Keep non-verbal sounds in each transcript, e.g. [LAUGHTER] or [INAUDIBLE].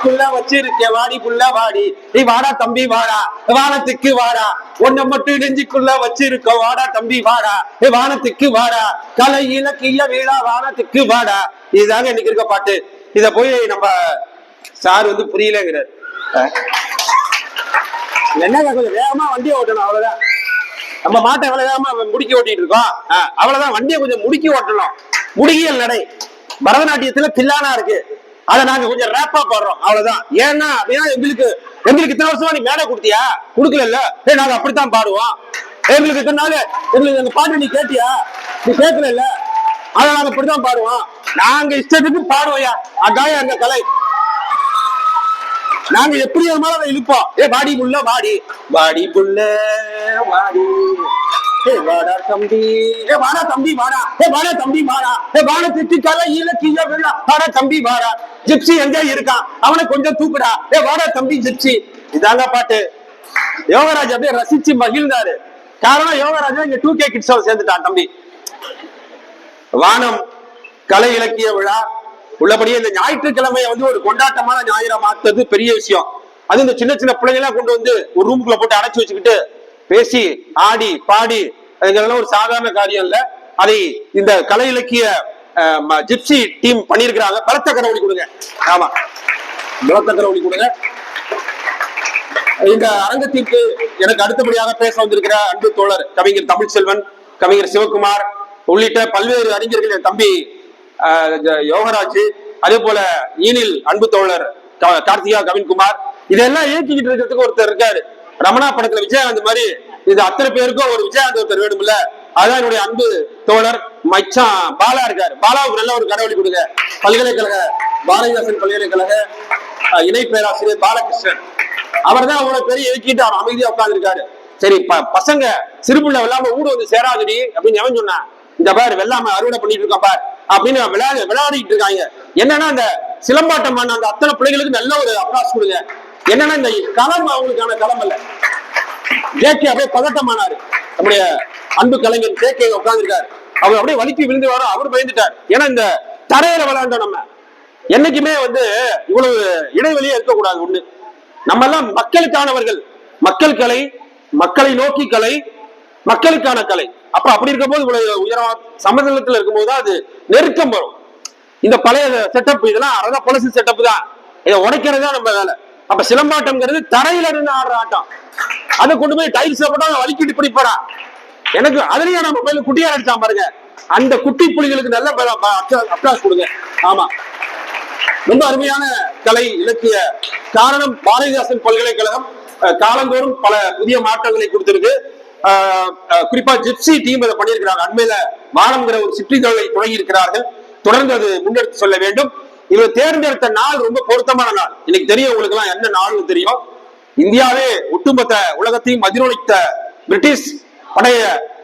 வாடிக்குள்ள வச்சிருக்க வாடிக்குள்ள வாடி. நீ வாடா தம்பி வாடா. வானத்துக்கு வாடா. உன்னை மட்டும் நெஞ்சுக்குள்ள வச்சிருக்க வாடா தம்பி வாடா. ஏ வானத்துக்கு வாடா. கலை இலக்கிய வீடா வானத்துக்கு வாடா. இதுதாங்க இன்னைக்கு இருக்க பாட்டு. இத போய் நம்ம சார் வந்து புரியலங்கிறார். என்ன என்னங்க கொஞ்சம் வேகமா வண்டியை ஓட்டணும் அவ்வளவுதான். நம்ம மாட்டை எவ்வளவு வேகமா முடுக்கி ஓட்டிட்டு இருக்கோம்? அவ்வளவுதான். வண்டியை கொஞ்சம் முடுக்கி ஓட்டணும். முடியல் நடை. பரதநாட்டியத்துல தில்லானா இருக்கு. அதை நாங்க கொஞ்சம் ரேப்பா போடுறோம். அவ்வளவுதான். ஏன்னா அப்படின்னா எங்களுக்கு எங்களுக்கு இத்தனை வருஷமா நீ மேடை கொடுத்தியா? கொடுக்கல ஏ நாங்க அப்படித்தான் பாடுவோம். எங்களுக்கு இத்தனை நாள் எங்களுக்கு அந்த பாட்டு நீ கேட்டியா? நீ கேட்கல இல்ல அதை நாங்க அப்படித்தான் பாடுவோம். நாங்க இஷ்டத்துக்கு பாடுவோயா அதான் எங்க கலை. நாங்க எப்படி இருந்தாலும் அதை இழுப்போம். ஏ வாடி புள்ள வாடி. வாடி புள்ள வாடி. வாடா தம்பி. ஏ வாடா தம்பி வாடா. ஏ வாடா தம்பி வாடா. ஏ வாடா திட்டி கலை இலக்கிய விழா. வாடா தம்பி வாடா. ஜிப்சி எங்க இருக்கான் அவனை கொஞ்சம் தூக்குடா. ஏ வாடா தம்பி ஜிப்சி. இதாங்க பாட்டு. யோகராஜ் அப்படியே ரசிச்சு மகிழ்ந்தாரு. காரணம் யோகராஜா இங்க டூ கே கிட்ஸோட சேர்ந்துட்டான் தம்பி. வானம் கலை இலக்கிய விழா. உள்ளபடியே இந்த ஞாயிற்றுக்கிழமையை வந்து ஒரு கொண்டாட்டமான ஞாயிறா மாத்துறது பெரிய விஷயம். அது இந்த சின்ன சின்ன பிள்ளைங்க எல்லாம் கொண்டு வந்து ஒரு ரூமுக்குள்ள போட்டு அடைச்சு வச்சுக்கிட்டு பேசி ஆடி பாடி இதெல்லாம் ஒரு சாதாரண காரியம் இல்ல. அதை இந்த கலை இலக்கிய ஜிப்சி டீம் பண்ணியிருக்கிறாங்க. பலத்த கரவழி கொடுங்க. ஆமா. பலத்த கரவழி கொடுங்க. இந்த அரங்கத்திற்கு எனக்கு அடுத்தபடியாக பேச வந்திருக்கிற அன்பு தோழர் கவிஞர் தமிழ்செல்வன் கவிஞர் சிவகுமார் உள்ளிட்ட பல்வேறு அறிஞர்கள் என் தம்பி ஆஹ், யோகராஜ் அதே போல ஈனில் அன்பு தோழர் கார்த்திகா கவின்குமார். இதெல்லாம் இயக்கிக்கிட்டு இருக்கிறதுக்கு ஒருத்தர் இருக்காரு. ரமணா படத்துல விஜயகாந்த் மாதிரி இது அத்தனை பேருக்கும் ஒரு விஜயகாந்த் ஒருத்தர் வேணும்ல? அதான் என்னுடைய அன்பு தோழர் மச்சான் பாலா இருக்காரு. பாலாவுக்கு நல்ல ஒரு கடவுளி கொடுங்க. பல்கலைக்கழக பாரதிதாசன் பல்கலைக்கழக இணை பேராசிரியர் பாலகிருஷ்ணன். அவர் தான் அவ்வளவு பெரிய இயக்கிட்டு அவர் அமைதியா உட்கார்ந்துருக்காரு. சரி ப- பசங்க சிறுபுள்ள வெள்ளாம ஊடு வந்து சேராதடி அப்படின்னு எவன் சொன்னான் இந்த பாரு வெள்ளாம அறுவடை பண்ணிட்டு இருக்கான் பார். அப்படின்னு விளையாடு விளையாடிட்டு இருக்காங்க. என்னன்னா அந்த சிலம்பாட்டம் பண்ண அந்த அத்தனை பிள்ளைகளுக்கு நல்ல ஒரு அப்ராஸ் கொடுங்க. என்னன்னா இந்த களம் அவங்களுக்கான களம் அல்ல. ஜேகே அப்படியே பதட்டமானாரு. நம்முடைய அன்பு கலைஞர் ஜேகே உட்கார்ந்துருக்காரு. அவர் அப்படியே வலிக்கு விழுந்து வர அவர் பயந்துட்டார். ஏன்னா இந்த தரையில விளையாண்டோம் நம்ம. என்னைக்குமே வந்து இவ்வளவு இடைவெளியே இருக்கக்கூடாது ஒண்ணு. நம்ம எல்லாம் மக்களுக்கானவர்கள். மக்கள் கலை மக்களை நோக்கி கலை மக்களுக்கான கலை. அப்ப அப்படி இருக்கும்போது இவ்வளவு உயரமா சமதளத்துல இருக்கும்போது தான் அது நெருக்கம் வரும். இந்த பழைய செட்டப் இதெல்லாம் அதான் பழசு செட்டப் தான். இதை உடைக்கிறது தான் நம்ம வேலை. அப்ப சிலம்பாட்டம்ங்கிறது தரையில இருந்து ஆடுற ஆட்டம். அதை கொண்டு போய் டைல்ஸ் போட்டா வலிக்கிட்டு பிடிப்படா? எனக்கு அதுலயும் நம்ம மொபைல் குட்டியா அடிச்சான் பாருங்க. அந்த குட்டி புலிகளுக்கு நல்ல அப்ளாஸ் கொடுங்க. ஆமா. ரொம்ப அருமையான கலை இலக்கிய காரணம் பாரதிதாசன் பல்கலைக்கழகம் காலந்தோறும் பல புதிய மாற்றங்களை கொடுத்திருக்கு. குறிப்பா ஜிப்சி டீம் அதை பண்ணியிருக்கிறாங்க. அண்மையில வானம்ங்கிற ஒரு சிற்றிதழை தொடங்கி இருக்கிறார்கள் தொடர்ந்து அது முன்னெடுத்து சொல்ல வேண்டும். இவர் தேர்ந்தெடுத்த நாள் ரொம்ப பொருத்தமான நாள். இன்னைக்கு தெரியும் உங்களுக்கு எல்லாம் என்ன நாள்னு தெரியும்? இந்தியாவே ஒட்டுமொத்த உலகத்தையும் அதிரொலித்த பிரிட்டிஷ் படைய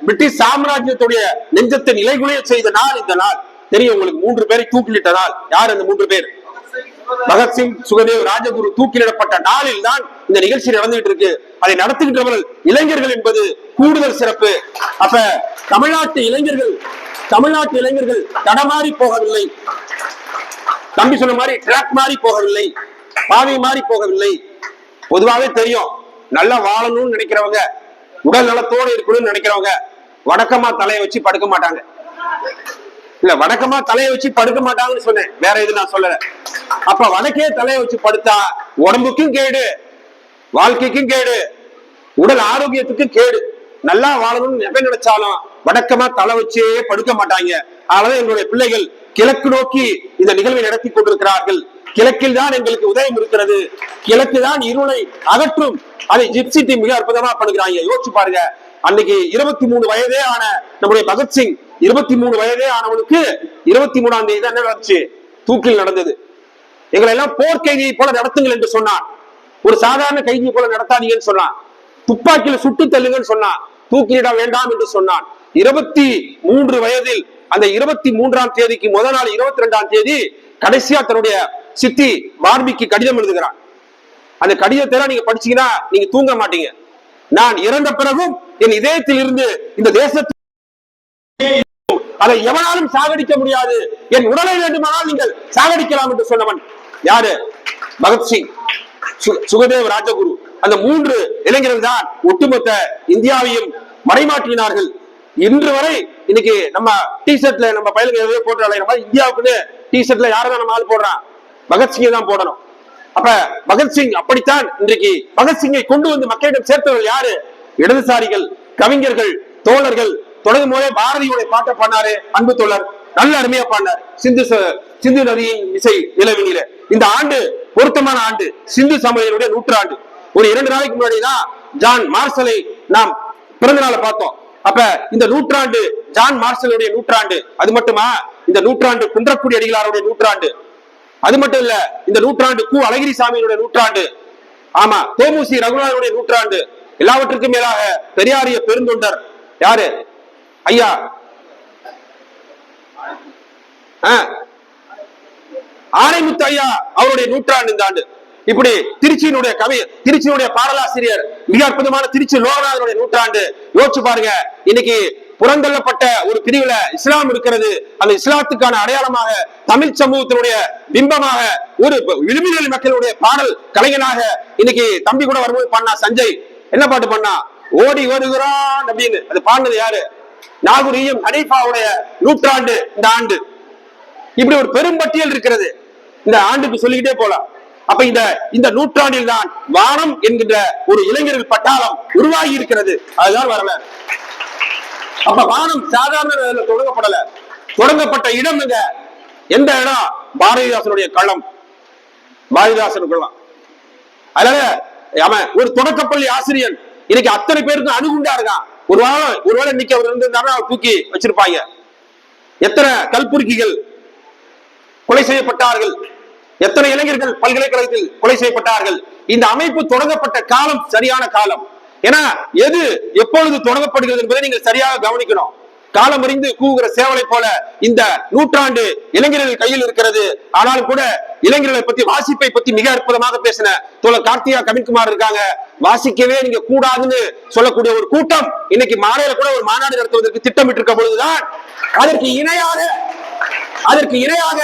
பிரிட்டிஷ் சாம்ராஜ்யத்துடைய நெஞ்சத்தை நிலைகுலைய செய்த நாள் இந்த நாள். தெரியும் உங்களுக்கு மூன்று பேரை தூக்கிலிட்ட நாள். யார் அந்த மூன்று பேர்? பகத்சிங் சுகதேவ் ராஜகுரு தூக்கிலிடப்பட்ட நாளில் தான் இந்த நிகழ்ச்சி நடந்துகிட்டு இருக்கு. அதை நடத்துகின்றவர்கள் இளைஞர்கள் என்பது கூடுதல் சிறப்பு. அப்ப தமிழ்நாட்டு இளைஞர்கள் தமிழ்நாட்டு இளைஞர்கள் தடமாறி போகவில்லை. தம்பி சொன்ன மாதிரி ட்ராக் மாறி போகவில்லை பாதை மாறி போகவில்லை. பொதுவாகவே தெரியும் நல்லா வாழணும்னு நினைக்கிறவங்க உடல் நலத்தோடு இருக்கணும்னு நினைக்கிறவங்க வடக்கமா தலையை வச்சு படுக்க மாட்டாங்க. இல்ல வடக்கமா தலையை வச்சு படுக்க மாட்டாங்கன்னு சொன்னேன். வேற எது நான் சொல்லல. அப்ப வடக்கே தலையை வச்சு படுத்தா உடம்புக்கும் கேடு வாழ்க்கைக்கும் கேடு உடல் ஆரோக்கியத்துக்கும் கேடு. நல்லா வாழணும்னு எவன் நினைச்சாலும் வடக்கமா தலை வச்சே படுக்க மாட்டாங்க. அதனால எங்களுடைய பிள்ளைகள் கிழக்கு நோக்கி இந்த நிகழ்வை நடத்தி கொண்டிருக்கிறார்கள். கிழக்கில் தான் எங்களுக்கு உதயம் இருக்கிறது. கிழக்கு தான் இருளை அகற்றும். அதை ஜிப்சி டீம் மிக அற்புதமா பண்ணுகிறாங்க. யோசிச்சு பாருங்க. அன்னைக்கு இருபத்தி மூணு வயதே ஆன நம்முடைய பகத்சிங் இருபத்தி மூணு வயதே ஆனவனுக்கு இருபத்தி மூணாம் தேதி என்ன நடந்துச்சு? தூக்கில் நடந்தது. எங்களை எல்லாம் போர் கைதியை போல நடத்துங்கள் என்று சொன்னான். ஒரு சாதாரண கைதியை போல நடத்தாதீங்கன்னு சொன்னான். துப்பாக்கியில சுட்டு தள்ளுங்கன்னு சொன்னான். தூக்கிலிட வேண்டாம் என்று சொன்னான். இருபத்தி மூன்று வயதில் அந்த இருபத்தி மூன்றாம் தேதிக்கு முதல் நாள் இருபத்தி ரெண்டாம் தேதி கடைசியா தன்னுடைய சித்தி பார்பிக்கு கடிதம் எழுதுகிறான். அந்த கடிதத்தை எல்லாம் நீங்க படிச்சீங்கன்னா நீங்க தூங்க மாட்டீங்க. நான் இறந்த பிறகும் என் இதயத்தில் இருந்து இந்த தேசத்தில் அதை எவனாலும் சாகடிக்க முடியாது. என் உடலை வேண்டுமானால் நீங்கள் சாகடிக்கலாம் என்று சொன்னவன் யாரு? பகத்சிங். சு- சுகதேவ் ராஜகுரு. அந்த மூன்று இளைஞர்கள் தான் ஒட்டுமொத்த இந்தியாவையும் மறைமாற்றினார்கள். இன்று வரை இன்னைக்கு நம்ம டி ஷர்ட்ல நம்ம பயிலுங்க எதுவும் போட்டு இந்தியாவுக்குன்னு டி ஷர்ட்ல யாரை நம்ம ஆள் போடுறான் பகத்சிங்கை தான் போடணும். அப்ப பகத்சிங் அப்படித்தான் இன்றைக்கு பகத்சிங்கை கொண்டு வந்து மக்களிடம் சேர்த்தவர்கள் யாரு? இடதுசாரிகள் கவிஞர்கள் தோழர்கள். தொடங்கும் போதே பாரதியுடைய பாட்டை பாடினாரு அன்பு தோழர். நல்ல அருமையா பாடினார். சிந்து சிந்து நதியின் இசை நிலவினில. இந்த ஆண்டு பொருத்தமான ஆண்டு. சிந்து சமயனுடைய நூற்றாண்டு. ஒரு இரண்டு நாளைக்கு முன்னாடி தான் ஜான் மார்சலை நாம் பிறந்த நாளை பார்த்தோம். அப்ப இந்த நூற்றாண்டு ஜான் மார்சலுடைய நூற்றாண்டு அது மட்டுமா? இந்த நூற்றாண்டு குன்றக்குடி அடிகளாருடைய நூற்றாண்டு. அது மட்டும் இல்ல இந்த நூற்றாண்டு கு அழகிரி சாமியினுடைய நூற்றாண்டு. ஆமா தோமுசி ரகுநாதனுடைய நூற்றாண்டு. எல்லாவற்றுக்கும் மேலாக பெரியாரிய பெருந்தொண்டர் யாரு? ஐயா. ஆ. ஆனைமுத்து ஐயா அவருடைய நூற்றாண்டு இந்த ஆண்டு. இப்படி திருச்சியினுடைய கவி திருச்சியினுடைய பாடலாசிரியர் மிக அற்புதமான திருச்சி லோகநாதனுடைய நூற்றாண்டு. யோசிச்சு பாருங்க இன்னைக்கு புறந்தள்ளப்பட்ட ஒரு பிரிவுல இஸ்லாம் இருக்கிறது. அந்த இஸ்லாத்துக்கான அடையாளமாக தமிழ் சமூகத்தினுடைய பிம்பமாக ஒரு விளிமிநிலை மக்களுடைய பாடல் கலைஞனாக இன்னைக்கு தம்பி கூட வரும்போது பண்ணா சஞ்சய். என்ன பாட்டு பண்ணா ஓடி வருகிறான் அப்படின்னு. அது பாடினது யாரு? நாகூரியும் ஹனீஃபாவுடைய நூற்றாண்டு இந்த ஆண்டு. இப்படி ஒரு பெரும்பட்டியல் இருக்கிறது. இந்த ஆண்டுக்கு சொல்லிக்கிட்டே போலாம். அப்ப இந்த இந்த நூற்றாண்டில் தான் வானம் என்கின்ற ஒரு இளைஞர்கள் பட்டாளம் உருவாகி இருக்கிறது. அதுதான் வரல அப்ப வானம் சாதாரண தொடங்கப்படல. தொடங்கப்பட்ட இடம் எங்க? எந்த இடம்? பாரதிதாசனுடைய களம். பாரதிதாசன் களம் அதனால அவன் ஒரு தொடக்கப்பள்ளி ஆசிரியர் இன்னைக்கு அத்தனை பேருக்கும் அணுகுண்டா இருக்கான். ஒரு வேளை ஒருவேளை இன்னைக்கு அவர் இருந்திருந்தாருன்னா அவர் தூக்கி வச்சிருப்பாங்க. எத்தனை கல்புருக்கிகள் கொலை செய்யப்பட்டார்கள்? எத்தனை இளைஞர்கள் பல்கலைக்கழகத்தில் கொலை செய்யப்பட்டார்கள்? இந்த அமைப்பு தொடங்கப்பட்ட காலம் சரியான காலம். ஏன்னா எது எப்பொழுது தொடங்கப்படுகிறது என்பதை நீங்கள் சரியாக கவனிக்கணும். காலம் அறிந்து கூவுகிற சேவலை போல இந்த நூற்றாண்டு இளைஞர்கள் கையில் இருக்கிறது. ஆனாலும் கூட இளைஞர்களை பத்தி வாசிப்பை பத்தி மிக அற்புதமாக பேசின தோழர் கார்த்தியா கவின்குமார் இருக்காங்க. வாசிக்கவே நீங்க கூடாதுன்னு சொல்லக்கூடிய ஒரு கூட்டம் இன்னைக்கு மாலையில கூட ஒரு மாநாடு நடத்துவதற்கு திட்டமிட்டு இருக்க பொழுதுதான் அதற்கு இணையாக அதற்கு இணையாக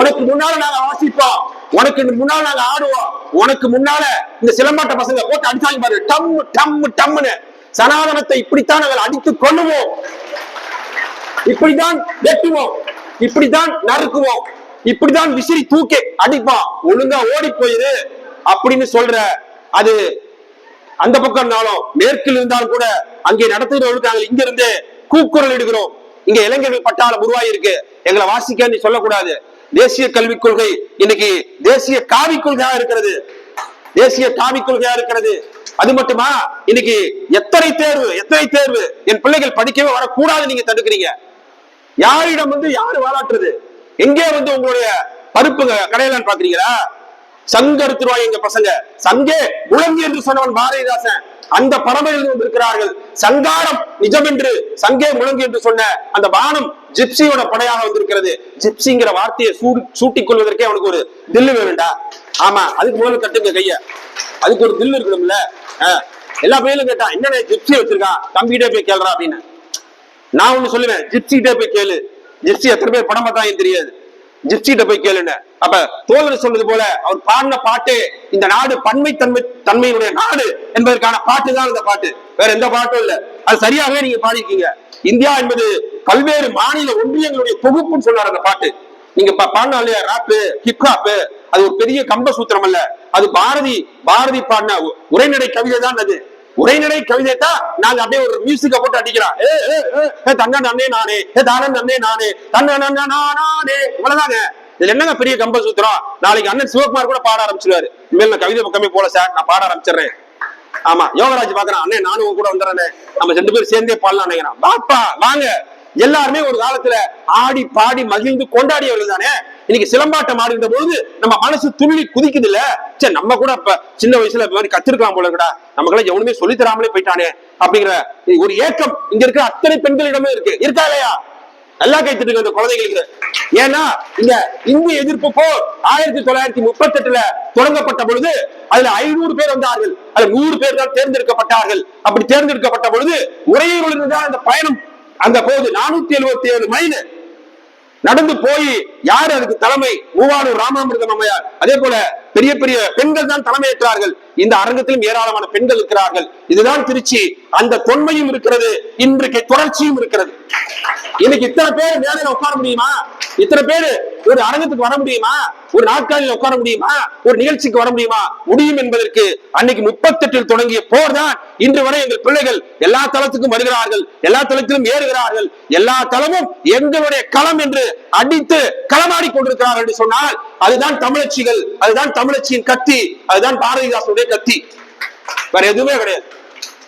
உனக்கு முன்னால நாங்க வாசிப்போம் உனக்கு முன்னால நாங்க ஆடுவோம். உனக்கு முன்னால இந்த சிலம்பாட்ட பசங்க போட்டு அடிச்சாங்க பாரு. டம் டம் டம்னு சனாதனத்தை இப்படித்தான் நாங்கள் அடித்து கொள்ளுவோம். இப்படித்தான் வெட்டுவோம். இப்படித்தான் நறுக்குவோம். இப்படிதான் விசிறி தூக்கி அடிப்பான் ஒழுங்கா ஓடி போயிரு. அப்படின்னு சொல்ற அது அந்த பக்கம் இருந்தாலும் மேற்கில் இருந்தாலும் கூட அங்கே நடத்துகிறவர்களுக்கு நாங்கள் இங்க இருந்து கூக்குரல் இடுகிறோம். இங்க இளைஞர்கள் பட்டாளம் உருவாகி இருக்கு எங்களை வாசிக்கன்னு சொல்லக்கூடாது. தேசிய கல்விக் கொள்கை இன்னைக்கு தேசிய காவி கொள்கையா இருக்கிறது. தேசிய காவி கொள்கையா இருக்கிறது. அது மட்டுமா? இன்னைக்கு எத்தனை தேர்வு எத்தனை தேர்வு? என் பிள்ளைகள் படிக்கவே வரக்கூடாது நீங்க தடுக்கிறீங்க. யாரிடம் வந்து யாரு வாழாட்டுறது எங்கே வந்து உங்களுடைய பருப்பு கடையிலான்னு பாக்குறீங்களா? சங்க எடுத்துருவாங்க எங்க பசங்க. சங்கே முழங்கி என்று சொன்னவன் பாரதிதாசன். அந்த பரமையில் வந்திருக்கிறார்கள். சங்காரம் நிஜம் என்று சங்கே முழங்கி என்று சொன்ன அந்த வானம் ஜிப்சியோட படையாக வந்திருக்கிறது. ஜிப்சிங்கிற வார்த்தையை சூட்டிக் கொள்வதற்கே அவனுக்கு ஒரு தில்லு வேணும்டா. ஆமா அதுக்கு முதல்ல கட்டுங்க கைய. அதுக்கு ஒரு தில்லு இருக்கணும்ல ஆஹ். எல்லா பையனும் கேட்டான் என்ன ஜிப்சி வச்சிருக்கான் தம்பிகிட்டே போய் கேள்றா அப்படின்னு. நான் ஒண்ணு சொல்லுவேன் ஜிப்சிகிட்டே போய் கேளு. ஜிப்சி எத்தனை பேர் படம் பார்த்தா தெரியாது. ஜிப்சிட்ட போய் கேளுன்னு அப்ப தோழர் சொன்னது போல அவர் பாடின பாட்டு இந்த நாடு பன்மை தன்மை தன்மையுடைய நாடு என்பதற்கான பாட்டு தான் இந்த பாட்டு. வேற எந்த பாட்டும் இல்ல. அது சரியாகவே நீங்க பாடிருக்கீங்க இந்தியா என்பது பல்வேறு மாநில ஒன்றியங்களுடைய தொகுப்புன்னு சொன்னார் அந்த பாட்டு. நீங்க பாடினா இல்லையா ராப்பு ஹிப்ஹாப்பு அது ஒரு பெரிய கம்ப சூத்திரம் அல்ல. அது பாரதி பாரதி பாடின உரைநடை கவிதை தான் அது. உரைநடை கவிதை தான் நாங்க அப்படியே ஒரு மியூசிக்க போட்டு அடிக்கிறோம் ஏ ஏ தங்க நன்னே நானே ஏ தானன் நன்னே நானே தன்ன நன்ன. நானே இவ்வளவுதாங்க இதுல என்னங்க பெரிய கம்ப சூத்திரம்? நாளைக்கு அண்ணன் சிவகுமார் கூட பாட ஆரம்பிச்சிருவாரு. இனிமேல் நான் கவிதை பக்கமே போல சார் நான் பாட ஆரம்பிச்சிடுறேன். ஆமா யோகராஜ் பாக்குறான். அண்ணே நானும் உன் கூட வந்துடுறேன். நம்ம ரெண்டு பேரும் சேர்ந்தே பாடலாம் நினைக்கிறான். பாப்பா வாங்க. எல்லாருமே ஒரு காலத்துல ஆடி பாடி மகிழ்ந்து கொண்டாடியவர்கள் தானே? இன்னைக்கு சிலம்பாட்டம் ஆடுகின்ற பொழுது நம்ம மனசு துள்ளி குதிக்குது இல்ல? சரி நம்ம கூட இப்ப சின்ன வயசுல மாதிரி கத்திருக்கலாம் போல கூட நமக்கெல்லாம் எவனுமே சொல்லி தராமலே போயிட்டானே அப்படிங்கிற ஒரு ஏக்கம் இங்க இருக்கிற அத்தனை பெண்களிடமே இருக்கு. இருக்கா இல்லையா? நல்லா கைத்துட்டு இருக்கு அந்த குழந்தைகளுக்கு. ஏன்னா இந்த இந்திய எதிர்ப்பு போர் ஆயிரத்தி தொள்ளாயிரத்தி முப்பத்தி எட்டுல தொடங்கப்பட்ட பொழுது அதுல ஐநூறு பேர் வந்தார்கள். அதுல நூறு பேர் தான் தேர்ந்தெடுக்கப்பட்டார்கள். அப்படி தேர்ந்தெடுக்கப்பட்ட பொழுது உரையூரிலிருந்து தான் அந்த பயணம் அந்த போது நானூத்தி எழுபத்தி ஏழு மைல் நடந்து போய் யார் அதுக்கு தலைமை? மூவானூர் ராமாமிர்தம் அம்மையார். அதே போல பெரிய பெரிய பெண்கள் தான் தலைமையேற்றார்கள் இந்த அரங்கத்திலும் ஏராளமான பெண்கள் இருக்கிறார்கள். இதுதான் திருச்சி. அந்த தொன்மையும் இருக்கிறது. இன்றைக்கு தொடர்ச்சியும் இருக்கிறது. இன்னைக்கு இத்தனை பேர் மேடையில உட்கார முடியுமா? இத்தனை பேர் ஒரு அரங்கத்துக்கு வர முடியுமா? ஒரு நாற்காலியில் உட்கார முடியுமா? ஒரு நிகழ்ச்சிக்கு வர முடியுமா? முடியும் என்பதற்கு அன்னைக்கு முப்பத்தெட்டில் தொடங்கிய போர் தான் இன்று வரை எங்கள் பிள்ளைகள் எல்லா தளத்துக்கும் வருகிறார்கள். எல்லா தளத்திலும் ஏறுகிறார்கள். எல்லா தளமும் எங்களுடைய களம் என்று அடித்து களமாடி கொண்டிருக்கிறார்கள் என்று சொன்னால் அதுதான் தமிழச்சிகள் அதுதான் தமிழச்சியின் கத்தி அதுதான் பாரதிதாசனுடைய கத்தி. வேற எதுவுமே கிடையாது.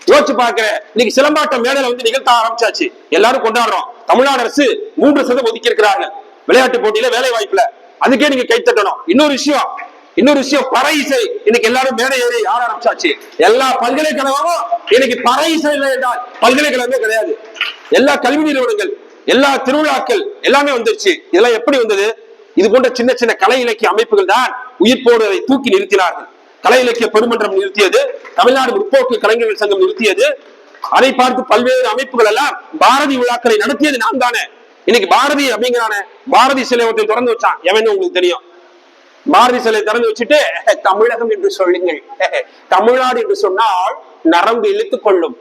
யோசிச்சு பாக்குறேன் இன்னைக்கு சிலம்பாட்டம் மேடையில வந்து நிகழ்த்த ஆரம்பிச்சாச்சு. எல்லாரும் கொண்டாடுறோம். தமிழ்நாடு அரசு மூன்று சதம் ஒதுக்கி இருக்கிறாங்க விளையாட்டு போட்டியில வேலை வாய்ப்புல. அதுக்கே நீங்க கை தட்டணும். இன்னொரு விஷயம். இன்னொரு விஷயம் பறை இசை. இன்னைக்கு எல்லாரும் மேடை ஏறி ஆட ஆரம்பிச்சாச்சு. எல்லா பல்கலைக்கழகமும் இன்னைக்கு பறை இசை இல்லை என்றால் பல்கலைக்கழகமே கிடையாது. எல்லா கல்வி நிறுவனங்கள் எல்லா திருவிழாக்கள் எல்லாமே வந்துருச்சு. இதெல்லாம் எப்படி வந்தது? இது போன்ற சின்ன சின்ன கலை இலக்கிய அமைப்புகள் தான் உயிர்ப்போடு அதை தூக்கி நிறுத்தினார்கள். கலை இலக்கிய பெருமன்றம் நிறுத்தியது தமிழ்நாடு முற்போக்கு கலைஞர்கள் சங்கம் நிறுத்தியது. அதை பார்த்து பல்வேறு அமைப்புகள் எல்லாம் பாரதி விழாக்களை நடத்தியது நான் தானே. இன்னைக்கு பாரதி அப்படிங்கிறானே பாரதி சிலை ஒருத்தன் திறந்து வச்சான். எவன்னு உங்களுக்கு தெரியும்? பாரதி சிலை திறந்து வச்சுட்டு தமிழகம் என்று சொல்லுங்கள். தமிழ்நாடு என்று சொன்னால் நரம்பு இழுத்துக் கொள்ளும்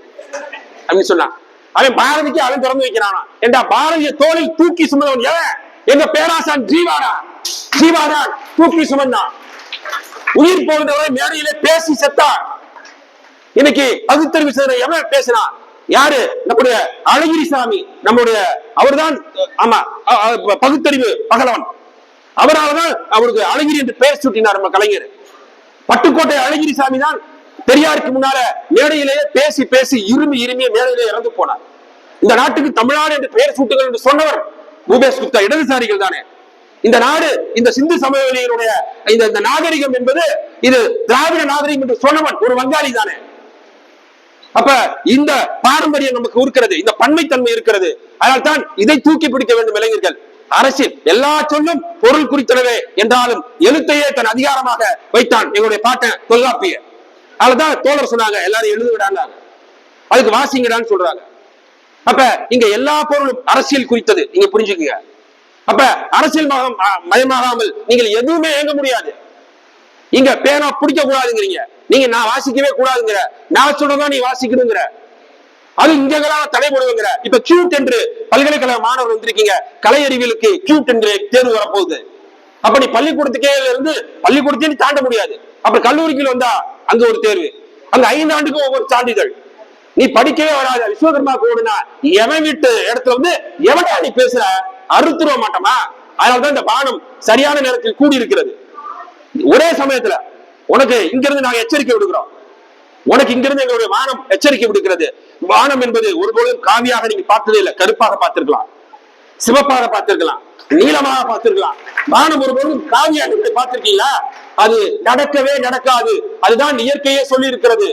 அப்படின்னு சொன்னான். அவன் பாரதிக்கு அவன் திறந்து வைக்கிறானா? ஏண்டா பாரதிய தோளில் தூக்கி சுமந்தவன் எவன்? எங்க பேராசான் ஜீவாடா ஜீவாதான் தூக்கி சுமந்தான் உயிர் போகின்றவரை மேடையிலே பேசி செத்தார். இன்னைக்கு பகுத்தறிவு சிந்தனை எவன் பேசினான் யாரு? நம்முடைய அழகிரி சாமி நம்முடைய அவர்தான் ஆமா பகுத்தறிவு பகலவன். அவரால்தான் அவருக்கு அழகிரி என்று பெயர் சூட்டினார் நம்ம கலைஞர். பட்டுக்கோட்டை அழகிரி சாமி தான் பெரியாருக்கு முன்னால மேடையிலேயே பேசி பேசி இருமி இருமிய மேடையிலே இறந்து போனார். இந்த நாட்டுக்கு தமிழ்நாடு என்று பெயர் சூட்டுகள் என்று சொன்னவர் பூபேஷ் குப்தா இடதுசாரிகள் தானே. இந்த நாடு இந்த சிந்து சமவெளியினுடைய இந்த இந்த நாகரிகம் என்பது இது திராவிட நாகரிகம் என்று சொன்னவன் ஒரு வங்காளி தானே. அப்ப இந்த பாரம்பரியம் நமக்கு இருக்கிறது இந்த பன்மைத்தன்மை இருக்கிறது. அதனால் தான் இதை தூக்கி பிடிக்க வேண்டும் இளைஞர்கள். அரசியல் எல்லா சொல்லும் பொருள் குறித்தனவே என்றாலும் எழுத்தையே தன் அதிகாரமாக வைத்தான் எங்களுடைய பாட்டன் தொல்காப்பிய அதுதான் தோழர் சொன்னாங்க எல்லாரும் எழுதி விடாங்க. அதுக்கு வாசிங்கடான்னு சொல்றாங்க. அப்ப இங்க எல்லா பொருளும் அரசியல் குறித்தது நீங்க புரிஞ்சுக்குங்க. அப்ப அரசியல் மகம் மயமாகாமல் நீங்கள் எதுவுமே இயங்க முடியாது. இங்க பேனா பிடிக்க கூடாதுங்கிறீங்க நீங்க நான் வாசிக்கவே கூடாதுங்கிற. நான் சொல்றதா நீ வாசிக்கணுங்கிற. அது இங்கெல்லாம் தடை போடுவங்கிற இப்ப கியூட் என்று பல்கலைக்கழக மாணவர் வந்திருக்கீங்க. கலை அறிவியலுக்கு கியூட் என்று தேர்வு வரப்போகுது. அப்ப நீ பள்ளிக்கூடத்துக்கே இருந்து பள்ளிக்கூடத்தையும் நீ தாண்ட முடியாது. அப்புறம் கல்லூரிக்கு வந்தா அங்க ஒரு தேர்வு. அங்க ஐந்து ஆண்டுக்கு ஒவ்வொரு சான்றிதழ். நீ படிக்கவே வராத. விஸ்வகர்மா கோடுனா எவன் வீட்டு இடத்துல வந்து எவன்டா நீ பேசுற? அறுத்துருவ மாட்டோமா? அதனால்தான் இந்த பானம் சரியான நேரத்தில் கூடி இருக்கிறது ஒரே சமயத்துல உனக்கு இங்கிருந்து நாங்க எச்சரிக்கை விடுக்கிறோம். உனக்கு இங்கிருந்து எங்களுடைய வானம் எச்சரிக்கை விடுக்கிறது. வானம் என்பது ஒருபோதும் காவியாக நீங்க பார்த்ததே இல்லை. கருப்பாக பார்த்திருக்கலாம். சிவப்பாக பார்த்திருக்கலாம். நீளமாக பார்த்திருக்கலாம். வானம் ஒருபோதும் காவியாக நீங்க பார்த்திருக்கீங்களா? அது நடக்கவே நடக்காது. அதுதான் இயற்கையே சொல்லி இருக்கிறது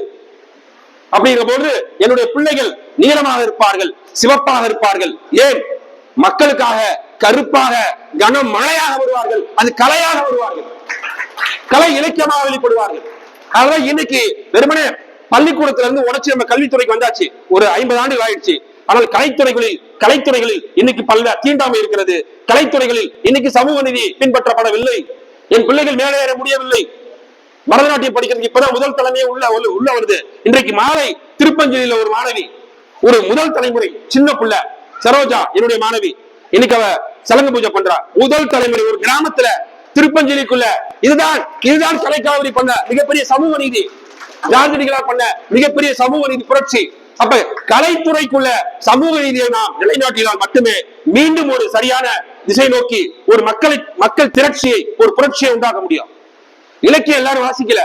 அப்படிங்கிற போது என்னுடைய பிள்ளைகள் நீளமாக இருப்பார்கள் சிவப்பாக இருப்பார்கள். ஏன்? மக்களுக்காக கருப்பாக கனம் மழையாக வருவார்கள். அது கலையாக வருவார்கள். கலை இலக்கியமாக வெளிப்படுவார்கள். அதனால இன்னைக்கு வெறுமனே பள்ளிக்கூடத்துல இருந்து உடச்சி நம்ம கல்வித்துறைக்கு வந்தாச்சு. ஒரு ஐம்பது ஆண்டுகள் ஆயிடுச்சு. ஆனால் கலைத்துறைகளில் கலைத்துறைகளில் இன்னைக்கு பல்ல தீண்டாமை இருக்கிறது. கலைத்துறைகளில் இன்னைக்கு சமூக நிதி பின்பற்றப்படவில்லை. என் பிள்ளைகள் மேலேற முடியவில்லை. பரதநாட்டியம் படிக்கிறதுக்கு இப்பதான் முதல் தலைமையே உள்ள உள்ள- உள்ள வருது. இன்றைக்கு மாலை திருப்பஞ்சலியில ஒரு மாணவி ஒரு முதல் தலைமுறை சின்ன பிள்ளை சரோஜா என்னுடைய மாணவி. இன்னைக்கு அவ சலங்கு பூஜை பண்றா. முதல் தலைமுறை ஒரு கிராமத்துல திருப்பஞ்சலிக்குள்ள. இதுதான் இதுதான் சலைக்காவிரி பண்ண மிகப்பெரிய சமூக நீதி. காந்திடிகளா பண்ண மிகப்பெரிய சமூக நீதி புரட்சி. அப்ப கலைத்துறைக்குள்ள சமூக நீதியை நாம் நிலைநாட்டினால் மட்டுமே மீண்டும் ஒரு சரியான திசை நோக்கி ஒரு மக்களை மக்கள் திரட்சியை ஒரு புரட்சியை உண்டாக்க முடியும். இலக்கியம் எல்லாரும் வாசிக்கல.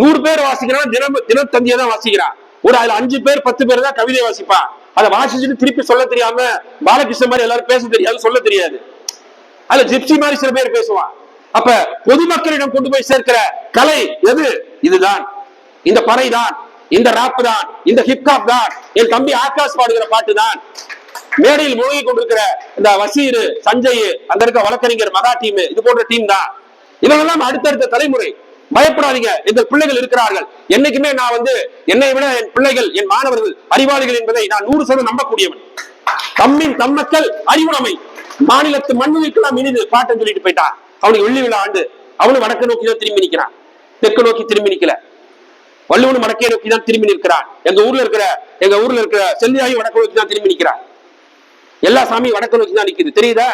நூறு பேர் வாசிக்கிறான் தினம் தினத்தந்தியை தான் வாசிக்கிறான். ஒரு அதுல அஞ்சு பேர் பத்து பேர் தான் கவிதை வாசிப்பான். அதை வாசிச்சுட்டு திருப்பி சொல்ல தெரியாம பாலகிருஷ்ணன் மாதிரி எல்லாரும் பேச தெரியாது சொல்ல தெரியாது. அதுல ஜிப்சி மாதிரி சில பேர் பேசுவான் அப்ப பொதுமக்களிடம் கொண்டு போய் சேர்க்கிற கலை எது? இதுதான். இந்த பறை தான் இந்த ராப் தான் இந்த ஹிப்ஹாப் தான். என் தம்பி ஆகாஷ் பாடுகிற பாட்டு தான் மேடையில் முழுகி கொண்டிருக்கிற இந்த வசீர் சஞ்சய் அந்த இருக்க வழக்கறிஞர் மகா டீம் இது போன்ற டீம் தான். இவங்கெல்லாம் அடுத்தடுத்த தலைமுறை. பயப்படாதீங்க. எங்கள் பிள்ளைகள் இருக்கிறார்கள். என்னைக்குமே நான் வந்து என்னை விட என் பிள்ளைகள் என் மாணவர்கள் அறிவாளிகள் என்பதை நான் நூறு சதவீதம் நம்பக்கூடியவன். தம்மின் தம்மக்கள் அறிவுடைமை. மாநிலத்து மண்ணுக்கெல்லாம் இனிது பாட்டன் சொல்லிட்டு போயிட்டான். அவனுக்கு வெள்ளி விழா ஆண்டு. அவனும் வடக்கு நோக்கி தான் திரும்பி நிற்கிறான். தெற்கு நோக்கி திரும்பி நிற்கல வள்ளுவனு வடக்கே நோக்கி தான் திரும்பி நிற்கிறான். எங்க ஊர்ல இருக்கிற எங்க ஊர்ல இருக்கிற செல்லியாயும் வடக்கு நோக்கி தான் திரும்பி நிற்கிறான் எல்லா சாமியும் வடக்கு நோக்கி தான் நிக்குது. தெரியுதா?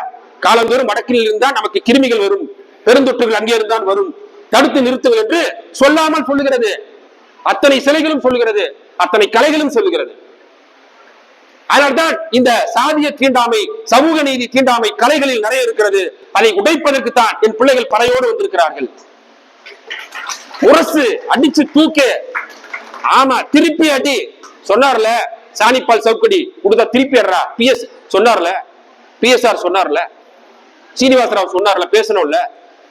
காலந்தோறும் வடக்கில் இருந்தா நமக்கு கிருமிகள் வரும். பெருந்தொற்றுகள் அங்கே இருந்தால் வரும். தடுத்து நிறுத்துங்கள் என்று சொல்லாமல் சொல்லுகிறது. அத்தனை சிலைகளும் சொல்லுகிறது. அத்தனை கலைகளும் சொல்லுகிறது. அதனால்தான் இந்த சாதிய தீண்டாமை சமூக நீதி தீண்டாமை கலைகளில் நிறைய இருக்கிறது. அதை உடைப்பதற்கு தான் என் பிள்ளைகள் படையோடு வந்திருக்கிறார்கள். உரசு அடிச்சு தூக்கு ஆமா திருப்பி அடி. சொன்னார்ல சாணிப்பால் சவுக்கடி கொடுத்தா திருப்பி அட்றா. பிஎஸ் சொன்னார்ல பிஎஸ்ஆர் சொன்னார்ல சீனிவாசராவ் சொன்னார்ல பேசணும்ல.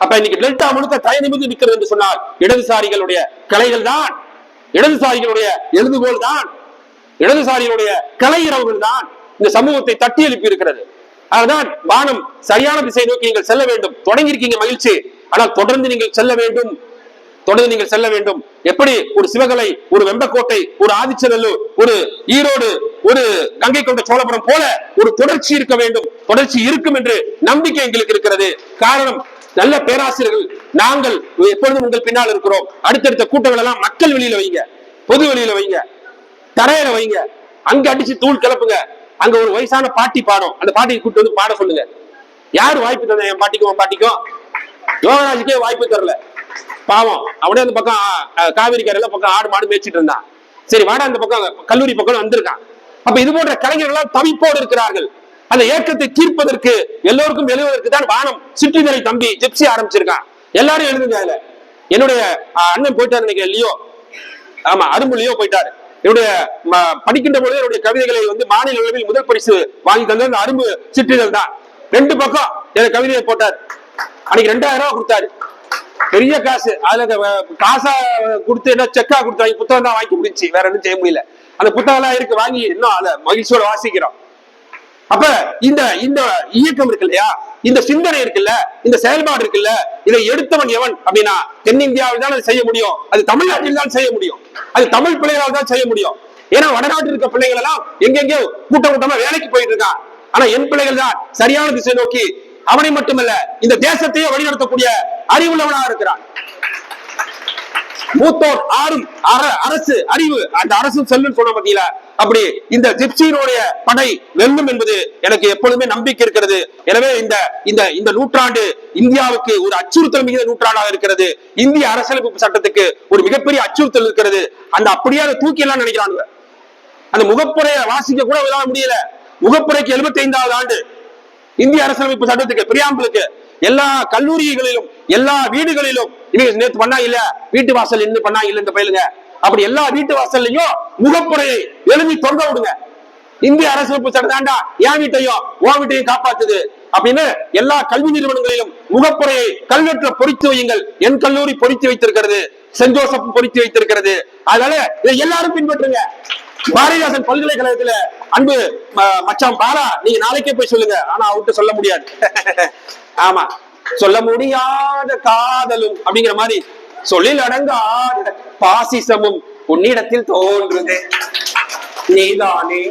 அப்ப இன்னைக்கு டெல்டா முழுக்க தலை நிமிந்து நிற்கிறது என்று சொன்னால் இடதுசாரிகளுடைய கலைகள் தான் இடதுசாரிகளுடைய எழுதுகோள் தான் இடதுசாரிகளுடைய கலை இரவுகள் தான் இந்த சமூகத்தை தட்டி எழுப்பி இருக்கிறது அதுதான் வானம் சரியான திசை நோக்கி நீங்கள் செல்ல வேண்டும். தொடங்கி இருக்கீங்க மகிழ்ச்சி. ஆனால் தொடர்ந்து நீங்கள் செல்ல வேண்டும். தொடர்ந்து நீங்கள் செல்ல வேண்டும். எப்படி? ஒரு சிவகலை ஒரு வெம்பக்கோட்டை ஒரு ஆதிச்சநல்லூர் ஒரு ஈரோடு ஒரு கங்கை கொண்ட சோழபுரம் போல ஒரு தொடர்ச்சி இருக்க வேண்டும். தொடர்ச்சி இருக்கும் என்று நம்பிக்கை எங்களுக்கு இருக்கிறது. காரணம் நல்ல பேராசிரியர்கள். நாங்கள் எப்பொழுதும் உங்கள் பின்னால் இருக்கிறோம். அடுத்தடுத்த கூட்டங்கள் எல்லாம் மக்கள் வெளியில வைங்க. பொது வெளியில வைங்க. தரையில வைங்க. அங்க அடிச்சு தூள் கிளப்புங்க. அங்க ஒரு வயசான பாட்டி பாடும். அந்த பாட்டியை கூட்டு வந்து பாட சொல்லுங்க. யார் வாய்ப்பு தந்த என் பாட்டிக்கும் உன் பாட்டிக்கும்? யோகராஜுக்கே வாய்ப்பு தரல. பாவம். அப்படியே அந்த பக்கம் அஹ், காவிரி கரையில பக்கம் ஆடு மாடு மேய்ச்சிட்டு இருந்தான். சரி வாடா அந்த பக்கம். கல்லூரி பக்கம் வந்திருக்கான். அப்ப இது போன்ற கலைஞர்கள்லாம் தவிப்போடு இருக்கிறார்கள். அந்த ஏக்கத்தை தீர்ப்பதற்கு எல்லோருக்கும் எழுவதற்கு தான் வானம் சிற்றிதழை தம்பி ஜிப்சி ஆரம்பிச்சிருக்கான். எல்லாரும் எழுதுங்க அதுல. என்னுடைய அஹ், அண்ணன் போயிட்டாரு நினைக்கிறேன் லியோ. ஆமா அரும்புலியோ போயிட்டாரு. என்னுடைய ம- படிக்கின்ற பொழுது என்னுடைய கவிதைகளை வந்து மாநில அளவில் முதல் பரிசு வாங்கி தந்தது அந்த அரும்பு சிற்றிதழ் தான். ரெண்டு பக்கம் என் கவிதையை போட்டார். அன்னைக்கு ரெண்டாயிரம் ரூபாய் கொடுத்தாரு. பெரிய காசு. அதுல அந்த காசா கொடுத்து என்ன செக்கா கொடுத்தாங்க புத்தகம் தான் வாங்கி முடிச்சு வேற ஒன்றும் செய்ய முடியல. அந்த புத்தகம் எல்லாம் இருக்கு வாங்கி இன்னும் அதை மகிழ்ச்சியோட வாசிக்கிறோம். அப்ப இந்த இந்த இயக்கம் இருக்கு இல்லையா? இந்த சிந்தனை இருக்குல்ல இந்த செயல்பாடு இருக்குல்ல இதை எடுத்தவன் எவன் அப்படின்னா தென்னிந்தியாவில் தான் அதை செய்ய முடியும். அது தமிழ்நாட்டில் தான் செய்ய முடியும். அது தமிழ் பிள்ளைகளால் தான் செய்ய முடியும். ஏன்னா வடநாட்டில் இருக்க பிள்ளைகள் எல்லாம் எங்கெங்கயோ கூட்டம் கூட்டமா வேலைக்கு போயிட்டு இருக்கான் ஆனா என் பிள்ளைகள் தான் சரியான திசை நோக்கி அவனை மட்டுமல்ல இந்த தேசத்தையே வழிநடத்தக்கூடிய அறிவுள்ளவனா இருக்கிறான். மூத்தோர் ஆறும் அர- அரசு அறிவு அந்த அரசு செல்லும் சொன்ன மத்தியில அப்படி இந்த ஜிப்சியினுடைய படை வெல்லும் என்பது எனக்கு எப்பொழுதுமே நம்பிக்கை இருக்கிறது. எனவே இந்த இந்த இந்த நூற்றாண்டு இந்தியாவுக்கு ஒரு அச்சுறுத்தல் மிகுந்த நூற்றாண்டாக இருக்கிறது. இந்திய அரசியலமைப்பு சட்டத்துக்கு ஒரு மிகப்பெரிய அச்சுறுத்தல் இருக்கிறது. அந்த அப்படியே அதை தூக்கி எல்லாம் நினைக்கிறானுங்க அந்த முகப்புரையை வாசிக்க கூட விழா முடியல. முகப்புரைக்கு 75வது ஆண்டு இந்திய அரசியலமைப்பு சட்டத்துக்கு பிரியாம்பலுக்கு எல்லா கல்லூரிகளிலும் எல்லா வீடுகளிலும் இவங்க நேத்து பண்ணா இல்ல வீட்டு வாசல் இருந்து பண்ணா இல்ல இந்த பயிலுங்க. அப்படி எல்லா வீட்டு வாசல்லையும் முகப்புறையை எழுதி தொங்க விடுங்க. இந்திய அரசியலமைப்பு சட்டத்தாண்டா என் வீட்டையும் உன் வீட்டையும் காப்பாத்துது. அப்படின்னு எல்லா கல்வி நிறுவனங்களிலும் முகப்புறையை கல்வெட்டுல பொறித்து வையுங்கள். என் கல்லூரி பொறித்து வைத்திருக்கிறது சென்ட் ஜோசப் பொறித்து வைத்திருக்கிறது. அதனால இதை எல்லாரும் பின்பற்றுங்க. பாரதிதாசன் பல்கலைக்கழகத்துல அன்பு மச்சான் பாலா நீங்க நாளைக்கே போய் சொல்லுங்க. ஆனா அவர்கிட்ட சொல்ல முடியாது. [LAUGHS] ஆமா. சொல்ல முடியாத காதலும் அப்படிங்கிற மாதிரி சொல்லில் அடங்காத பாசிசமும் உன்னிடத்தில் தோன்றுது. நீதானே.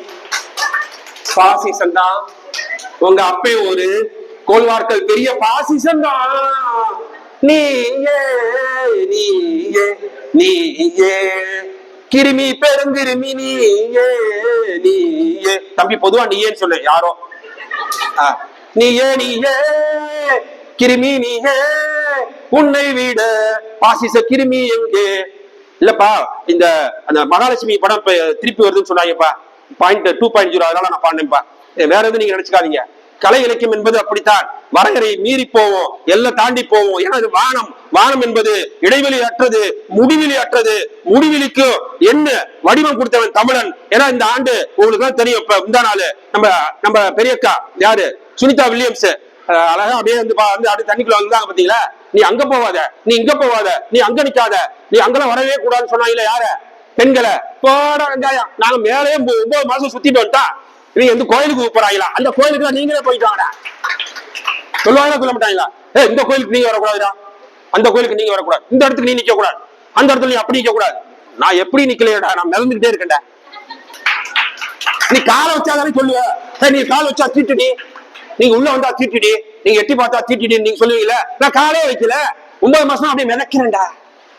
பாசிசம் தான் உங்க அப்பே ஒரு கோல்வார்கள் பெரிய பாசிசம் தான் நீயே நீயே நீயே. கிருமி பெருங்கிருமி நீயே நீயே. தம்பி பொதுவா நீயேன்னு சொல்லு யாரோ. நீயே நீயே. கிருமி நீயே. உன்னை விட பாசிச கிருமி எங்கே? இல்லப்பா இந்த அந்த மகாலட்சுமி படம் திருப்பி வருதுன்னு சொன்னாங்கப்பா. பாயிண்ட் டூ பாயிண்ட் ஜீரோ அதனால நான் பாண்டேன்ப்பா வேற எதுவும் நீங்க நினைச்சுக்காதீங்க. கலை இலக்கியம் என்பது அப்படித்தான். வரையறை மீறி போவோம் எல்லாம் தாண்டி போவோம். ஏன்னா அது வானம். வானம் என்பது இடைவெளி அற்றது முடிவெளி அற்றது. முடிவெளிக்கு என்ன வடிவம் கொடுத்தவன் தமிழன்? ஏன்னா இந்த ஆண்டு உங்களுக்கு தான் தெரியும். இப்ப இந்த நாள் நம்ம நம்ம பெரியக்கா யாரு? சுனிதா வில்லியம்ஸ். அழகா அப்படியே வந்து வந்து அப்படியே தண்ணிக்குள்ள வந்தாங்க பாத்தீங்களா? நீ அங்க போவாத. நீ இங்க போவாத. நீ அங்க நிக்காத. நீ அங்கெல்லாம் வரவே கூடாதுன்னு சொன்னாங்களே யார? பெண்களை. போட வெங்காயம். நாங்க மேலேயே ஒன்பது மாசம் சுத்திட்டு வந்துட்டா. நீங்க வந்து கோயிலுக்கு போறாங்களா அந்த கோயிலுக்கு தான் நீங்களே போயிட்டு வாங்கடா சொல்லுவாங்களா சொல்ல மாட்டாங்களா? ஏ இந்த கோயிலுக்கு நீங்க வரக்கூடாதுடா. அந்த கோயிலுக்கு நீங்க வரக்கூடாது. இந்த இடத்துக்கு நீ நிக்க கூடாது அந்த இடத்துல நீ அப்படி நிக்க கூடாது நான் எப்படி நிக்கலையடா? நான் மிதந்துகிட்டே இருக்கேன்டா. நீ காலை வச்சாதானே சொல்லுவ. நீ கால் வச்சா தீட்டுடி. நீங்க உள்ள வந்தா தீட்டிடி. நீங்க எட்டி பார்த்தா தீட்டுடி நீங்க சொல்லுவீங்கல்ல? நான் காலே வைக்கல. ஒன்பது மாசம் அப்படியே மிதக்கிறேன்டா.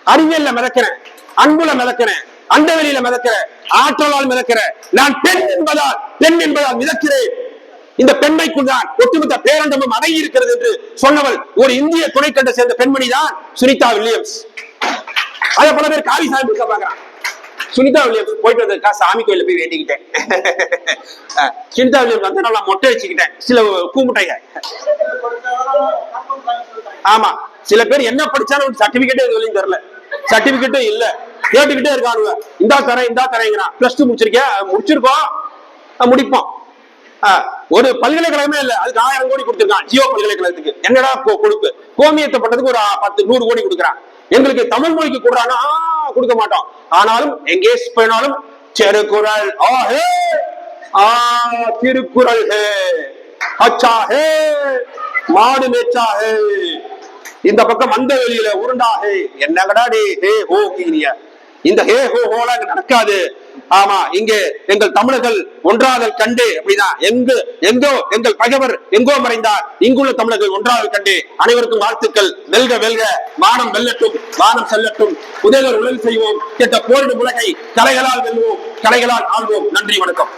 அறிவியல்ல மிதக்கிறேன். அன்புல மிதக்கிறேன். அந்த வெளியில மிதக்கிற ஆற்றலால் மிதக்கிற நான் பெண் என்பதால் பெண் என்பதால் மிதக்கிறேன். இந்த பெண்மைக்குள் தான் ஒட்டுமொத்த பேரண்டமும் அடங்கி இருக்கிறது என்று சொன்னவள் ஒரு இந்திய துணைக்கண்ட சேர்ந்த பெண்மணி தான் சுனிதா வில்லியம்ஸ். அத பல பேர் காவி சாமி இருக்க பாக்குறான் சுனிதா வில்லியம்ஸ் போயிட்டு வந்ததுக்கா சாமி கோயில போய் வேண்டிக்கிட்டேன். சுனிதா வில்லியம்ஸ் வந்து நல்லா மொட்டை வச்சுக்கிட்டேன் சில கூமுட்டைங்க ஆமா சில பேர் என்ன படிச்சாலும் சர்டிபிகேட்டே இது தெரியல. சர்டிபிகேட்டும் இல்ல. கேட்டுக்கிட்டே இருக்கானுங்க. இந்தா தரேன் இந்தா தரேங்கிறான். பிளஸ் டூ முடிச்சிருக்கேன் முடிச்சிருக்கோம். முடிப்போம். ஒரு பல்கலைக்கழகமே இல்ல. அதுக்கு ஆயிரம் கோடி கொடுத்திருக்கான். ஜியோ பல்கலைக்கழகத்துக்கு. என்னடா கொ- கொழுப்பு? கோமியத்தை பட்டதுக்கு ஒரு பத்து நூறு கோடி கொடுக்குறான். எங்களுக்கு தமிழ் மொழிக்கு கொடுறானா? கொடுக்க மாட்டோம். ஆனாலும் எங்கே போனாலும் செருக்குறள் ஆஹே ஆ திருக்குறள் ஹே! அச்சா ஹே! மாடு மேச்சா ஹே! இந்த பக்கம் அந்த வெளியில உருண்டா. ஹே என்னங்கடா டே? ஹே ஹோ இந்த ஹே ஹோ ஹோல நடக்காது. ஆமா இங்கே எங்கள் தமிழர்கள் ஒன்றாதல் கண்டு அப்படிதான் எங்கு எங்கோ எங்கள் பகைவர் எங்கோ மறைந்தார். இங்குள்ள தமிழர்கள் ஒன்றாதல் கண்டு. அனைவருக்கும் வாழ்த்துக்கள். வெல்க வெல்க. வானம் வெல்லட்டும் வானம் செல்லட்டும். உதயவர் உதவி செய்வோம். கெட்ட போரிடும் உலகை கலைகளால் வெல்வோம். கலைகளால் ஆள்வோம். நன்றி வணக்கம்.